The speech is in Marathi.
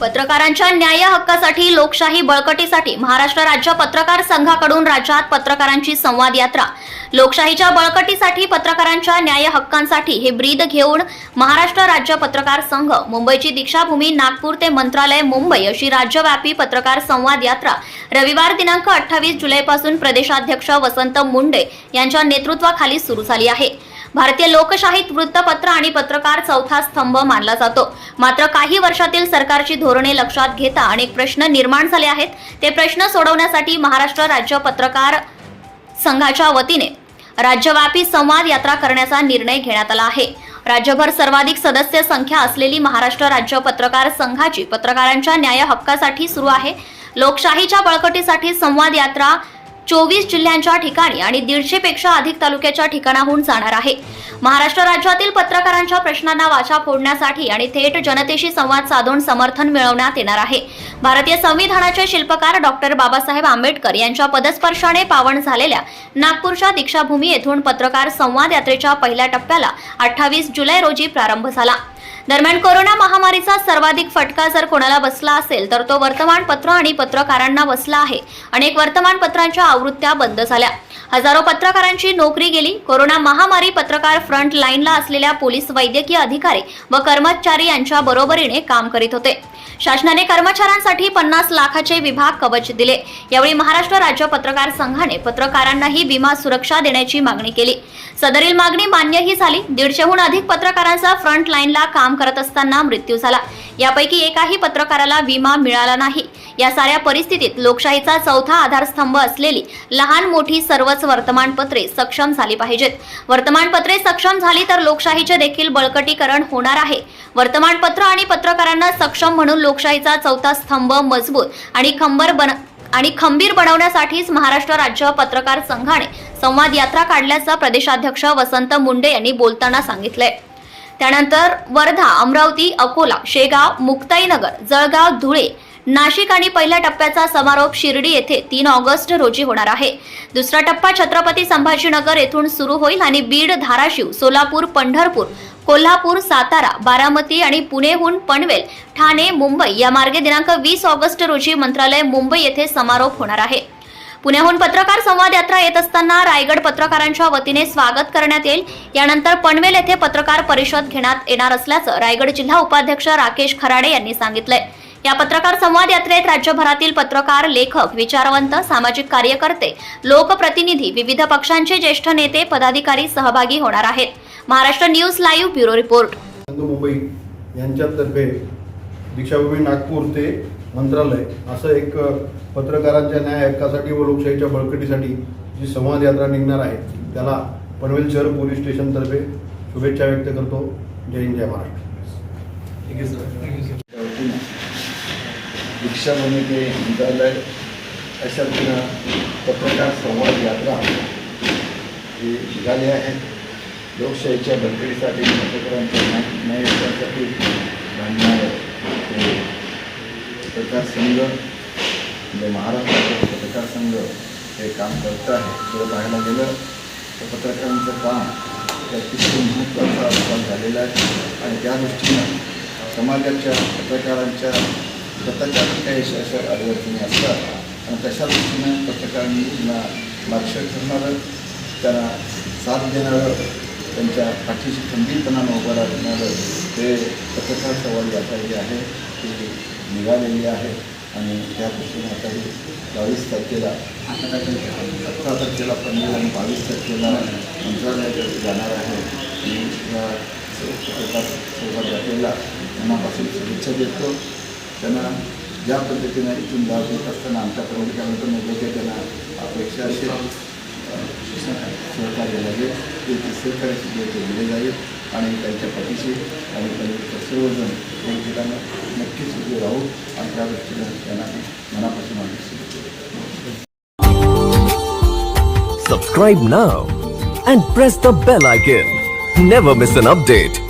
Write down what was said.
पत्रकारांच्या न्याय हक्कासाठी लोकशाही बळकटीसाठी महाराष्ट्र राज्य पत्रकार संघाकडून राज्यात पत्रकारांची संवाद यात्रा. लोकशाहीच्या बळकटीसाठी पत्रकारांच्या न्याय हक्कांसाठी हे ब्रीद घेऊन महाराष्ट्र राज्य पत्रकार संघ मुंबईची दीक्षाभूमी नागपूर ते मंत्रालय मुंबई अशी राज्यव्यापी पत्रकार संवाद यात्रा. रविवार दिनांक अठ्ठावीस जुलैपासून प्रदेशाध्यक्ष वसंत मुंडे यांच्या नेतृत्वाखाली सुरू झाली आहे. भारतीय लोकशाहीत वृत्तपत्र आणि पत्रकार चौथा स्तंभ मानला जातो. मात्र काही वर्षातील सरकारची धोरणे लक्षात घेता अनेक प्रश्न निर्माण झाले आहेत. ते प्रश्न सोडवण्यासाठी महाराष्ट्र राज्य पत्रकार संघाच्या वतीने राज्यव्यापी संवाद यात्रा करण्याचा निर्णय घेण्यात आला आहे. राज्यभर सर्वाधिक सदस्य संख्या असलेली महाराष्ट्र राज्य पत्रकार संघाची पत्रकारांच्या न्याय हक्कासाठी सुरू आहे. लोकशाहीच्या बळकटीसाठी संवाद यात्रा चोवीस जिल्ह्यांच्या ठिकाणी आणि दीडशे पेक्षा अधिक तालुक्याच्या ठिकाणाहून जाणार आहे. महाराष्ट्र राज्यातील पत्रकारांच्या प्रश्नांना वाचा फोडण्यासाठी आणि थेट जनतेशी संवाद साधून समर्थन मिळवण्यात येणार आहे. भारतीय संविधानाचे शिल्पकार डॉक्टर बाबासाहेब आंबेडकर यांच्या पदस्पर्शाने पावन झालेल्या नागपूरच्या दीक्षाभूमी येथून पत्रकार संवाद यात्रेच्या पहिल्या टप्प्याला अठ्ठावीस जुलै रोजी प्रारंभ झाला. दरम्यान कोरोना महामारीचा सर्वाधिक फटका जर कोणाला बसला असेल तर तो वर्तमानपत्र आणि पत्रकारांना बसला आहे. अनेक वर्तमानपत्रांच्या आवृत्त्या बंद झाल्या. हजारो पत्रकारांची नोकरी गेली. कोरोना महामारी पत्रकार फ्रंट लाईनला असलेल्या पोलीस वैद्यकीय अधिकारी व कर्मचारी यांच्या बरोबरीने काम करीत होते. शासनाने कर्मचाऱ्यांसाठी पन्नास लाखाचे विभाग कवच दिले. यावेळी महाराष्ट्र राज्य पत्रकार संघाने पत्रकारांनाही विमा सुरक्षा देण्याची मागणी केली. सदरील मागणी मान्यही झाली. दीडशेहून अधिक पत्रकारांचा फ्रंट लाईनला काम करत असताना मृत्यू झाला. यापैकी एकाही पत्रकाराला विमा मिळाला नाही. या साऱ्या परिस्थितीत लोकशाहीचा चौथा आधारस्तंभ असलेली लहान मोठी सर्वच वर्तमानपत्रे सक्षम झाली पाहिजेत. वर्तमानपत्रे सक्षम झाली तर लोकशाहीचे देखील बळकटीकरण होणार आहे. वर्तमानपत्र आणि पत्रकारांना सक्षम म्हणून लोकशाहीचा चौथा स्तंभ मजबूत आणि खंबर बन आणि खंबीर बनवण्यासाठीच महाराष्ट्र राज्य पत्रकार संघाने संवाद यात्रा काढल्याचं प्रदेशाध्यक्ष वसंत मुंडे यांनी बोलताना सांगितलंय. त्यानंतर वर्धा अमरावती अकोला शेगाव मुक्ताईनगर जळगाव धुळे नाशिक आणि पहिल्या टप्प्याचा समारोप शिर्डी येथे तीन ऑगस्ट रोजी होणार आहे. दुसरा टप्पा छत्रपती संभाजीनगर येथून सुरू होईल आणि बीड धाराशिव सोलापूर पंढरपूर कोल्हापूर सातारा बारामती आणि पुणेहून पनवेल ठाणे मुंबई या मार्गे दिनांक वीस ऑगस्ट रोजी मंत्रालय मुंबई येथे समारोप होणार आहे. पुण्याहून पत्रकार संवाद यात्रा येत असताना रायगड पत्रकारांच्या वतीने स्वागत करण्यात येईल. यानंतर पनवेल येथे पत्रकार परिषद घेण्यात येणार असल्याचं रायगड जिल्हा उपाध्यक्ष राकेश खराडे यांनी सांगितलंय. या पत्रकार संवाद यात्रेत राज्यभरातील पत्रकार लेखक विचारवंत सामाजिक कार्यकर्ते लोकप्रतिनिधी विविध पक्षांचे ज्येष्ठ नेते पदाधिकारी सहभागी होणार आहेत. Maharashtra news live bureau report. Mumbai यांच्यातर्फे दीक्षाभूमी नागपूर ते मंत्रालय असं एक पत्रकारांच्या न्याय हक्कासाठी व लोकशाहीच्या बळकटीसाठी जी संवाद यात्रा निघणार आहे त्याला पनवेल शहर पोलीस स्टेशनतर्फे शुभेच्छा व्यक्त करतो. जय हिंद जय महाराष्ट्र. दीक्षाभूमी ते मंत्रालय अशा रीतीनं पत्रकार संवाद यात्रा ही निघाली आहे लोकशाहीच्या बळकटीसाठी पत्रकारांच्या न्याय न्याय हक्कासाठी भांडणारं ते पत्रकार संघ म्हणजे महाराष्ट्राचे पत्रकार संघ हे काम करत आहे. जर पाहायला गेलं तर पत्रकारांचं काम हे अतिशय महत्त्वाचा भाग झालेला आहे. आणि त्या दृष्टीनं समाजाच्या पत्रकारांच्या स्वतःच्या काही अशा अडचणी असतात. आणि तशा दृष्टीनं पत्रकारांना लक्ष ठरणारं त्यांना साथ देणारं त्यांच्या पाठीशी खंबीरपणानं उभं राहणारं ते पत्रकार सवाल जाता जी आहे ती निघालेली आहे आणि त्या दृष्टीने आता ही बावीस तारखेला अठरा तारखेला पनवेल आणि बावीस तारखेला मंत्रालयाकडे जाणार आहे. मी या सोबत संवाद मनापासून शुभेच्छा देतो. त्यांना ज्या पद्धतीनं इथून जात येत असताना आमच्याकडून त्यानंतर मोठे त्यांना अपेक्षा असेल. सहकार्य लागेल ते ते सहकार्याची जे ते दिले जाईल आणि त्यांच्या पाठीशी आणि त्यांचे सर्वजण एक ठिकाणं नक्कीच उभे राहू आणि त्या दृष्टीनं त्यांना मनापासून आम्ही शुभेच्छा देतो. Subscribe now and press the bell icon. Never miss an update.